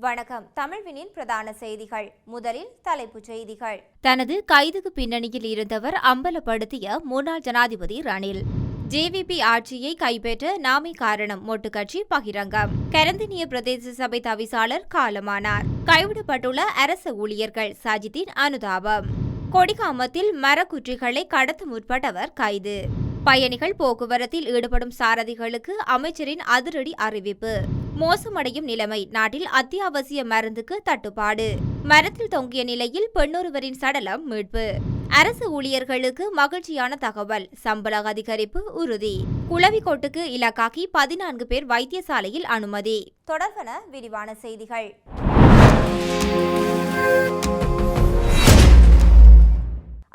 வணக்கம். தமிழ்வினின் பிரதான செய்திகள். முதலில் தலைப்புச் செய்திகள். தனது கைதுக்கு பின்னணியில் இருந்தவர் அம்பலப்படுத்திய முன்னாள் ஜனாதிபதி ரணில். ஜேவிபி ஆட்சியை கைப்பற்ற நாமே காரணம் மொட்டுக்கட்சி பகிரங்கம். கரந்தினிய பிரதேச சபை தவிசாளர் காலமானார். கைவிடப்பட்டுள்ள அரச ஊழியர்கள் சஜித்தின் அனுதாபம். கொடிகாமத்தில் மரக்குற்றிகளை கடத்த முற்பட்டவர் கைது. பயணிகள் போக்குவரத்தில் ஈடுபடும் சாரதிகளுக்கு அமைச்சரின் அதிரடி அறிவிப்பு. மோசமடையும் நிலைமை நாட்டில் அத்தியாவசிய மருந்துக்கு தட்டுப்பாடு. மரத்தில் தொங்கிய நிலையில் பெண்ணொருவரின் சடலம் மீட்பு. அரசு ஊழியர்களுக்கு மகிழ்ச்சியான தகவல் சம்பள அதிகரிப்பு உறுதி. குளவிக்கோட்டுக்கு இலக்காக்கி பதினான்கு பேர் வைத்தியசாலையில் அனுமதி. தொடர்பன விரிவான செய்திகள்.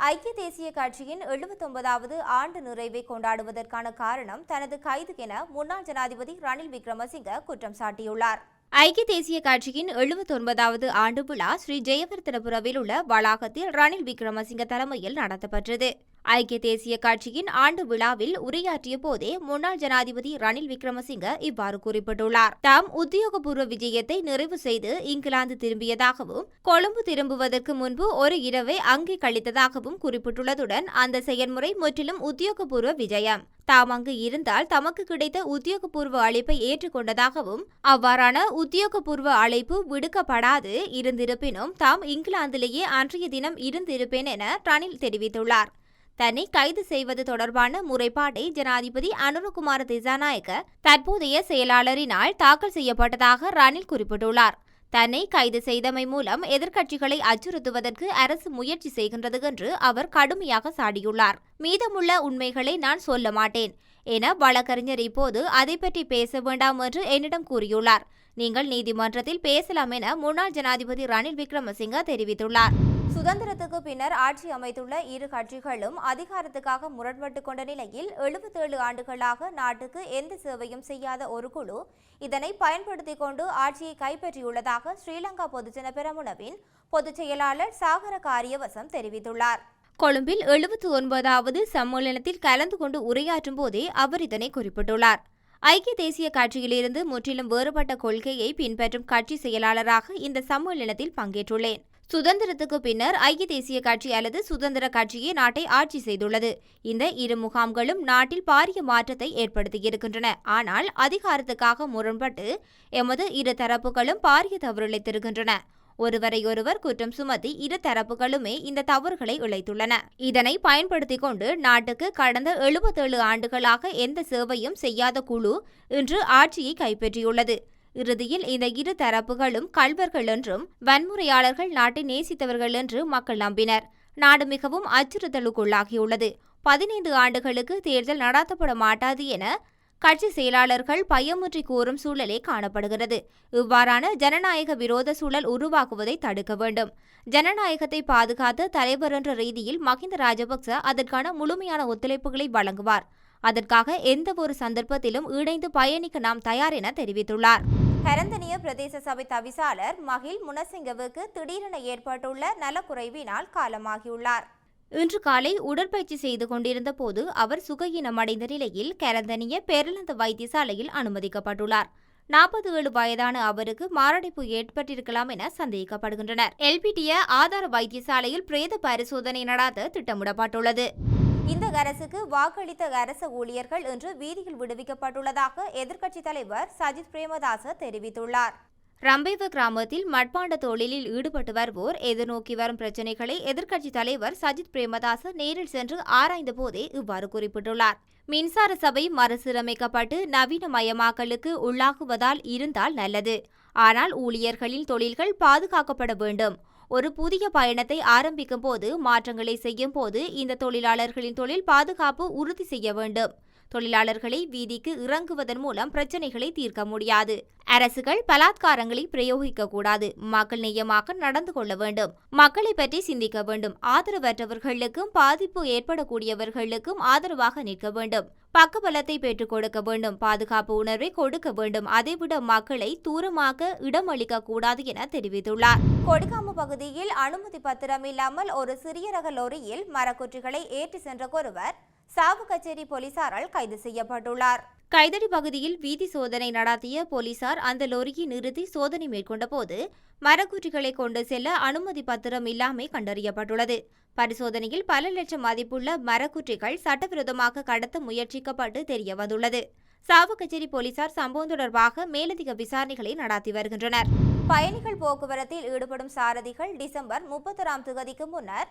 ஐக்கிய தேசிய கட்சியின் எழுபத்தொன்பதாவது ஆண்டு நிறைவை கொண்டாடுவதற்கான காரணம் தனது கைது என முன்னாள் ஜனாதிபதி ரணில் விக்ரமசிங்க குற்றம் சாட்டியுள்ளார். ஐக்கிய தேசிய கட்சியின் எழுபத்தொன்பதாவது ஆண்டு விழா ஸ்ரீ ஜெயவர்தனபுரவில் உள்ள வளாகத்தில் ரணில் விக்ரமசிங்க தலைமையில் நடத்தப்பட்டது ஐக்கிய தேசிய கட்சியின் ஆண்டு விழாவில் உரையாற்றிய போதே முன்னாள் ஜனாதிபதி ரணில் விக்ரமசிங்க இவ்வாறு குறிப்பிட்டுள்ளார். தாம் உத்தியோகபூர்வ விஜயத்தை நிறைவு செய்து இங்கிலாந்து திரும்பியதாகவும் கொழும்பு திரும்புவதற்கு முன்பு ஒரு இரவை அங்கே கழித்ததாகவும் குறிப்பிட்டுள்ளதுடன் அந்த செயல்முறை முற்றிலும் உத்தியோகபூர்வ விஜயம். தாம் அங்கு இருந்தால் தமக்கு கிடைத்த உத்தியோகபூர்வ அழைப்பை ஏற்றுக்கொண்டதாகவும் அவ்வாறான உத்தியோகபூர்வ அழைப்பு விடுக்கப்படாது இருந்திருப்பினும் தாம் இங்கிலாந்திலேயே அன்றைய தினம் இருந்திருப்பேன் என ரணில் தெரிவித்துள்ளார். தன்னை கைது செய்வது தொடர்பான முறைப்பாட்டை ஜனாதிபதி அனுரகுமார திசாநாயக்க தற்போதைய செயலாளரினால் தாக்கல் செய்யப்பட்டதாக ரணில் குறிப்பிட்டுள்ளார். தன்னை கைது செய்தமை மூலம் எதிர்க்கட்சிகளை அச்சுறுத்துவதற்கு அரசு முயற்சி செய்கின்றது என்று அவர் கடுமையாக சாடியுள்ளார். மீதமுள்ள உண்மைகளை நான் சொல்ல மாட்டேன். என வழக்கறிஞர் இப்போது அதை பற்றி பேச வேண்டாம் என்று என்னிடம் கூறியுள்ளார். நீங்கள் நீதிமன்றத்தில் பேசலாம் என முன்னாள் ஜனாதிபதி ரணில் விக்ரமசிங்க தெரிவித்துள்ளார். சுதந்திரத்துக்கு பின்னர் ஆட்சி அமைத்துள்ள இரு கட்சிகளும் அதிகாரத்துக்காக முரண்பட்டு கொண்ட நிலையில் எழுபத்தேழு ஆண்டுகளாக நாட்டுக்கு எந்த சேவையும் செய்யாத ஒரு குழு இதனை பயன்படுத்திக் கொண்டு ஆட்சியை கைப்பற்றியுள்ளதாக ஸ்ரீலங்கா பொதுஜன பெரமுனவின் பொதுச் செயலாளர் சாகர காரியவசம் தெரிவித்துள்ளார். கொழும்பில் எழுபத்தி ஒன்பதாவது சம்மேளனத்தில் கலந்து கொண்டு உரையாற்றும் போதே அவர் இதனை குறிப்பிட்டுள்ளார். ஐக்கிய தேசிய கட்சியிலிருந்து முற்றிலும் வேறுபட்ட கொள்கையை பின்பற்றும் கட்சி செயலாளராக இந்த சம்மேளனத்தில் பங்கேற்றுள்ளேன். சுதந்திரத்துக்கு பின்னர் ஐக்கிய தேசிய கட்சி அல்லது சுதந்திர கட்சியே நாட்டை ஆட்சி செய்துள்ளது. இந்த இரு முகாம்களும் நாட்டில் பாரிய மாற்றத்தை ஏற்படுத்தியிருக்கின்றன. ஆனால் அதிகாரத்துக்காக முரண்பட்டு எமது இரு தரப்புகளும் பாரிய தவறிழைத்திருக்கின்றன ஒருவரையொருவர் குற்றம் சுமத்தி இரு தரப்புகளுமே இந்த தவறுகளை இழைத்துள்ளன. இதனை பயன்படுத்திக் கொண்டு நாட்டுக்கு கடந்த எழுபத்தேழு ஆண்டுகளாக எந்த சேவையும் செய்யாத குழு இன்று ஆட்சியை கைப்பற்றியுள்ளது. இறுதியில் இந்த இரு தரப்புகளும் கல்வர்கள் என்றும் வன்முறையாளர்கள் நாட்டை நேசித்தவர்கள் என்று மக்கள் நம்பினர். நாடு மிகவும் அச்சுறுத்தலுக்குள்ளாகியுள்ளது. பதினைந்து ஆண்டுகளுக்கு தேர்தல் நடாத்தப்பட மாட்டாது என கட்சி செயலாளர்கள் பயமுற்றி கூறும் சூழலே காணப்படுகிறது. இவ்வாறான ஜனநாயக விரோத சூழல் உருவாக்குவதை தடுக்க வேண்டும். ஜனநாயகத்தை பாதுகாத்த தலைவர் என்ற ரீதியில் மஹிந்த ராஜபக்ச அதற்கான முழுமையான ஒத்துழைப்புகளை வழங்குவார். அதற்காக எந்த ஒரு சந்தர்ப்பத்திலும் இணைந்து பயணிக்க நாம் தயார் என தெரிவித்துள்ளார். கரந்தனிய பிரதேச சபை தவிசாளர் மகிழ் முனசிங்கவுக்கு திடீரென ஏற்பட்டுள்ள நலக்குறைவினால் காலமாகியுள்ளார். இன்று காலை உடற்பயிற்சி செய்து கொண்டிருந்த போது அவர் சுகயீனமடைந்த நிலையில் கரந்தனிய பேரளந்த வைத்தியசாலையில் அனுமதிக்கப்பட்டுள்ளார். நாற்பது ஏழு வயதான அவருக்கு மாரடைப்பு ஏற்பட்டிருக்கலாம் என சந்தேகிக்கப்படுகின்றனர் எல்பிடிய ஆதார வைத்தியசாலையில் பிரேத பரிசோதனை நடாத்த திட்டமிடப்பட்டுள்ளது. இந்த அரசுக்கு வாக்களித்த அரச ஊழியர்கள் இன்று வீதியில் விடுவிக்கப்பட்டுள்ளதாக எதிர்க்கட்சித் தலைவர் சஜித் பிரேமதாச தெரிவித்துள்ளார். ரம்பேவ கிராமத்தில் மட்பாண்ட தொழிலில் ஈடுபட்டு வருவோர் எதிர்நோக்கி வரும் பிரச்சினைகளை எதிர்க்கட்சித் தலைவர் சஜித் பிரேமதாச நேரில் சென்று ஆராய்ந்த போதே இவ்வாறு குறிப்பிட்டுள்ளார். மின்சார சபை மறுசீரமைக்கப்பட்டு நவீனமயமாக்கலுக்கு உள்ளாகுவதால் இருந்தால் நல்லது. ஆனால் ஊழியர்களின் தொழில்கள் பாதுகாக்கப்பட வேண்டும். ஒரு புதிய பயணத்தை ஆரம்பிக்கும் போது மாற்றங்களை செய்யும் போது இந்த தொழிலாளர்களின் தொழில் பாதுகாப்பு உறுதி செய்ய வேண்டும். தொழிலாளர்களை வீதிக்கு இறங்குவதன் மூலம் பிரச்சினைகளை தீர்க்க முடியாது. அரசுகள் பலாத்காரங்களை பிரயோகிக்க கூடாது. மக்கள் நேயமாக நடந்து கொள்ள வேண்டும். மக்களை பற்றி சிந்திக்க வேண்டும். ஆதரவற்றவர்களுக்கும் பாதிப்பு ஏற்படக்கூடியவர்களுக்கும் ஆதரவாக நிற்க வேண்டும். பக்கபலத்தை பெற்றுக் கொடுக்க வேண்டும். பாதுகாப்பு உணர்வை கொடுக்க வேண்டும். அதைவிட மக்களை தூரமாக இடமளிக்க கூடாது என தெரிவித்துள்ளார். கொடிகாம பகுதியில் அனுமதி பத்திரம் இல்லாமல் ஒரு சிறிய ரக லொரியில் மரக்குற்றிகளை ஏற்றி சென்ற ஒருவர் சாவு கச்சேரி போலீசாரால் கைது செய்யப்பட்டுள்ளார். கைதடி பகுதியில் வீதி சோதனை நடாத்திய போலீசார் அந்த லொரியை நிறுத்தி சோதனை மேற்கொண்டபோது மரக்குற்றிகளை கொண்டு செல்ல அனுமதி பத்திரம் இல்லாமை கண்டறியப்பட்டுள்ளது. பரிசோதனையில் பல லட்சம் மதிப்புள்ள மரக்குற்றிகள் சட்டவிரோதமாக கடத்த முயற்சிக்கப்பட்டு தெரியவந்துள்ளது. சாவகச்சேரி போலீசார் சம்பவம் தொடர்பாக மேலதிக விசாரணைகளை நடாத்தி வருகின்றனர். பயணிகள் போக்குவரத்தில் ஈடுபடும் சாரதிகள் டிசம்பர் முப்பத்தொராம் தேதிக்கு முன்னர்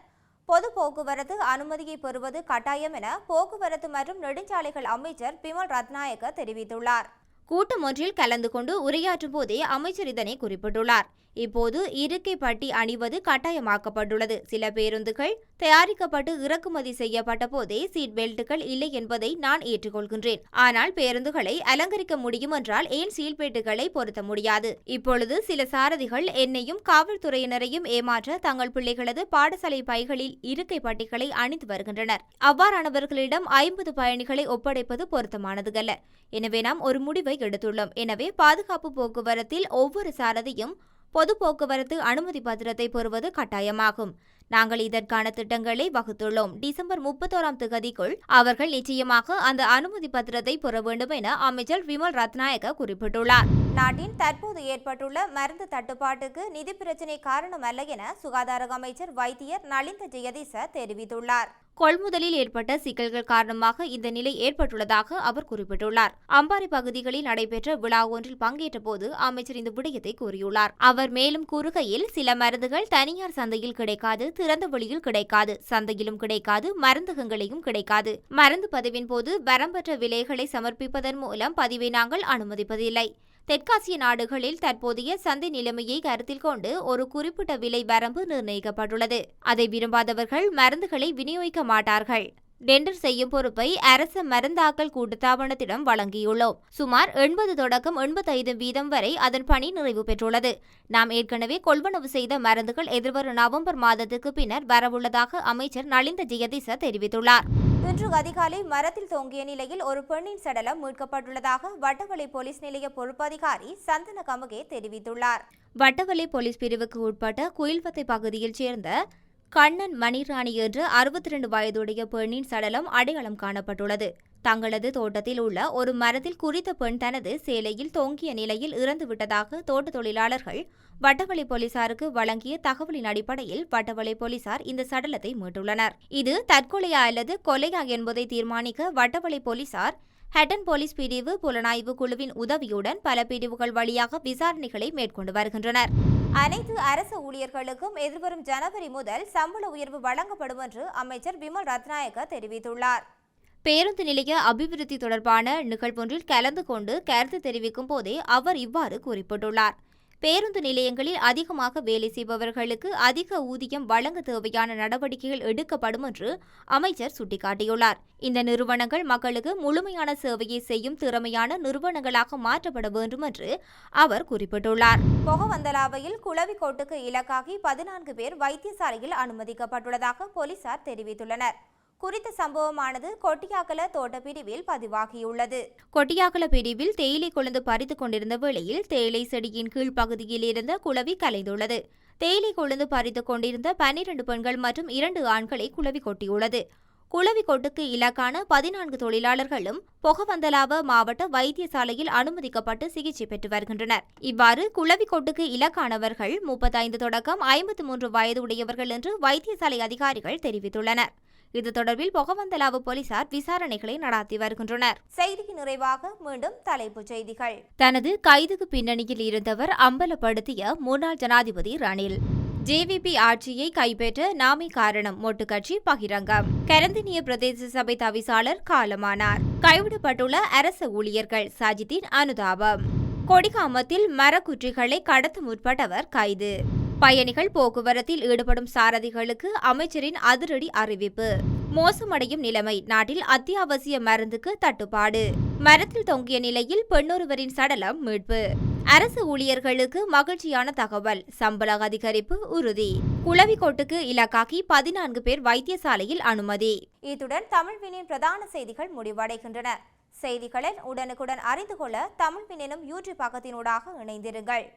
பொது போக்குவரத்து அனுமதியை பெறுவது கட்டாயம் என போக்குவரத்து மற்றும் நெடுஞ்சாலைகள் அமைச்சர் பிமல் ரத்நாயக்க தெரிவித்துள்ளார். கூட்டம் ஒன்றில் கலந்து கொண்டு உரையாற்றும் போதே அமைச்சர் இதனை குறிப்பிட்டுள்ளார். இப்போது இருக்கை பட்டி அணிவது கட்டாயமாக்கப்பட்டுள்ளது. சில பேருந்துகள் தயாரிக்கப்பட்டு இறக்குமதி செய்யப்பட்ட போதே சீட் பெல்ட்டுகள் இல்லை என்பதை நான் ஏற்றுக்கொள்கின்றேன். ஆனால் பேருந்துகளை அலங்கரிக்க முடியும் என்றால் ஏன் சீட் பெல்ட்டுகளை பொருத்த முடியாது? இப்பொழுது சில சாரதிகள் என்னையும் காவல்துறையினரையும் ஏமாற்ற தங்கள் பிள்ளைகளது பாடசாலை பைகளில் இருக்கை பட்டிகளை அணிந்து வருகின்றனர். அவ்வாறானவர்களிடம் ஐம்பது பயணிகளை ஒப்படைப்பது பொருத்தமானதுகல்ல. எனவே நாம் ஒரு முடிவை எடுத்துள்ளோம். எனவே பாதுகாப்பு போக்குவரத்தில் ஒவ்வொரு சாரதியும் பொது போக்குவரத்து அனுமதி பத்திரத்தை பெறுவது கட்டாயமாகும். நாங்கள் இதற்கான திட்டங்களை வகுத்துள்ளோம். டிசம்பர் முப்பத்தோராம் தேதிக்குள் அவர்கள் நிச்சயமாக அந்த அனுமதி பத்திரத்தை பெற வேண்டும் என அமைச்சர் விமல் ரத்நாயக்க குறிப்பிட்டுள்ளார். நாட்டின் தற்போது ஏற்பட்டுள்ள மருந்து தட்டுப்பாட்டுக்கு நிதி பிரச்சினை காரணமல்ல என சுகாதார அமைச்சர் வைத்தியர் நலிந்த ஜெயதீச தெரிவித்துள்ளார். கொள்முதலில் ஏற்பட்ட சிக்கல்கள் காரணமாக இந்த நிலை ஏற்பட்டுள்ளதாக அவர் குறிப்பிட்டுள்ளார். அம்பாறை பகுதிகளில் நடைபெற்ற விழா ஒன்றில் பங்கேற்ற போது அமைச்சர் இந்த விடயத்தை கூறியுள்ளார். அவர் மேலும் கூறுகையில் சில மருந்துகள் தனியார் சந்தையில் கிடைக்காது திறந்த வழியில் கிடைக்காது. சந்தையிலும் கிடைக்காது மருந்தகங்களையும் கிடைக்காது. மருந்து பதிவின் போது வரம்பற்ற விலைகளை சமர்ப்பிப்பதன் மூலம் பதிவை நாங்கள் அனுமதிப்பதில்லை. தெற்காசிய நாடுகளில் தற்போதைய சந்தை நிலைமையை கருத்தில் கொண்டு ஒரு குறிப்பிட்ட விலை வரம்பு நிர்ணயிக்கப்பட்டுள்ளது. அதை விரும்பாதவர்கள் மருந்துகளை விநியோகிக்க மாட்டார்கள். டெண்டர் செய்யும் பொறுப்பை அரச மருந்தாக்கல் கூட்டுத்தாபனத்திடம் வழங்கியுள்ளோம். சுமார் எண்பது தொடக்கம் எண்பத்தைந்து வீதம் வரை அதன் பணி நிறைவு பெற்றுள்ளது. நாம் ஏற்கனவே கொள்வனவு செய்த மருந்துகள் எதிர்வரும் நவம்பர் மாதத்துக்கு பின்னர் வரவுள்ளதாக அமைச்சர் நலிந்த ஜெயதிச தெரிவித்துள்ளார். இன்று அதிகாலை மரத்தில் தொங்கிய நிலையில் ஒரு பெண்ணின் சடலம் மீட்கப்பட்டுள்ளதாக வட்டவளை போலீஸ் நிலைய பொறுப்பதிகாரி சந்தன கமுகே தெரிவித்துள்ளார். வட்டவளை போலீஸ் பிரிவுக்கு உட்பட்ட குயில்வத்தை பகுதியில் சேர்ந்த கண்ணன் மணிராணி என்ற அறுபத்தி இரண்டு வயதுடைய பெண்ணின் சடலம் அடையாளம் காணப்பட்டுள்ளது. தங்களது தோட்டத்தில் உள்ள ஒரு மரத்தில் குறித்த பெண் தனது சேலையில் தொங்கிய நிலையில் இறந்துவிட்டதாக தோட்ட தொழிலாளர்கள் வட்டவளை போலீசாருக்கு வழங்கிய தகவலின் அடிப்படையில் வட்டவளை போலீசார் இந்த சடலத்தை மீட்டுள்ளனர். இது தற்கொலையா அல்லது கொலையா என்பதை தீர்மானிக்க வட்டவளை போலீசார் ஹட்டன் போலீஸ் பிரிவு புலனாய்வு குழுவின் உதவியுடன் பல பிரிவுகள் வழியாக விசாரணைகளை மேற்கொண்டு வருகின்றனர். அனைத்து அரசு ஊழியர்களுக்கும் எதிர்வரும் ஜனவரி முதல் சம்பள உயர்வு வழங்கப்படும் என்று அமைச்சர் விமல் ரத்நாயக்க தெரிவித்துள்ளார். பேருந்து நிலைய அபிவிருத்தி தொடர்பான நிகழ்வொன்றில் கலந்து கொண்டு கருத்து தெரிவிக்கும் போதே அவர் இவ்வாறு குறிப்பிட்டுள்ளார். பேருந்து நிலையங்களில் அதிகமாக வேலை செய்பவர்களுக்கு அதிக ஊதியம் வழங்க தேவையான நடவடிக்கைகள் எடுக்கப்படும் என்று அமைச்சர் சுட்டிக்காட்டியுள்ளார். இந்த நிறுவனங்கள் மக்களுக்கு முழுமையான சேவையை செய்யும் திறமையான நிறுவனங்களாக மாற்றப்பட வேண்டும் என்று அவர் குறிப்பிட்டுள்ளார். பொகவந்தலாவையில் குளவிக்கோட்டுக்கு இலக்காகி பதினான்கு பேர் வைத்தியசாலையில் அனுமதிக்கப்பட்டுள்ளதாக போலீசார் தெரிவித்துள்ளனர். குறித்த சம்பவமானது கொட்டியாக்கல தோட்ட பிரிவில் பதிவாகியுள்ளது. கொட்டியாக்கல பிரிவில் தேயிலை கொழுந்து பறித்துக் கொண்டிருந்த வேளையில் தேயிலை செடியின் கீழ் பகுதியில் இருந்த குளவி கலைந்துள்ளது. தேயிலை கொழுந்து பறித்துக் கொண்டிருந்த பன்னிரண்டு பெண்கள் மற்றும் இரண்டு ஆண்களை குளவி கொட்டியுள்ளது. குளவி கொட்டுக்கு இலக்கான பதினான்கு தொழிலாளர்களும் பொகவந்தலாவ மாவட்ட வைத்தியசாலையில் அனுமதிக்கப்பட்டு சிகிச்சை பெற்று வருகின்றனர். இவ்வாறு குளவி கொட்டுக்கு இலக்கானவர்கள் முப்பத்தைந்து தொடக்கம் ஐம்பத்தி மூன்று வயது உடையவர்கள் என்று வைத்தியசாலை அதிகாரிகள் தெரிவித்துள்ளனர். இது தொடர்பில் பொகவந்தலாவு போலீசார் விசாரணைகளை நடாத்தி வருகின்றனர். செய்தியின் நிறைவாக மீண்டும் தலைப்புச் செய்திகள். தனது கைதுக்கு பின்னணியில் இருந்தவர் அம்பலப்படுத்திய முன்னாள் ஜனாதிபதி ரணில். ஜேவிபி ஆட்சியை கைப்பற்ற நாமே காரணம் மொட்டு கட்சி பகிரங்கம். கரந்தினிய பிரதேச சபை தவிசாளர் காலமானார். கைவிடப்பட்டுள்ள அரசு ஊழியர்கள் சஜித்தின் அனுதாபம். கொடிகாமத்தில் மரக்குற்றிகளை கடத்த முற்பட்டவர் கைது. பயணிகள் போக்குவரத்தில் ஈடுபடும் சாரதிகளுக்கு அமைச்சரின் அதிரடி அறிவிப்பு. மோசமடையும் நிலைமை நாட்டில் அத்தியாவசிய மருந்துக்கு தட்டுப்பாடு. மரத்தில் தொங்கிய நிலையில் பெண்ணொருவரின் சடலம் மீட்பு. அரசு ஊழியர்களுக்கு மகிழ்ச்சியான தகவல் சம்பள அதிகரிப்பு உறுதி. குளவிக்கோட்டுக்கு இலக்காக்கி பதினான்கு பேர் வைத்தியசாலையில் அனுமதி. இத்துடன் தமிழ்வினின் பிரதான செய்திகள் முடிவடைகின்றன. செய்திகளை உடனுக்குடன் அறிந்து கொள்ள தமிழ்வினும் யூடியூப் பக்கத்தினூடாக இணைந்திருங்கள்.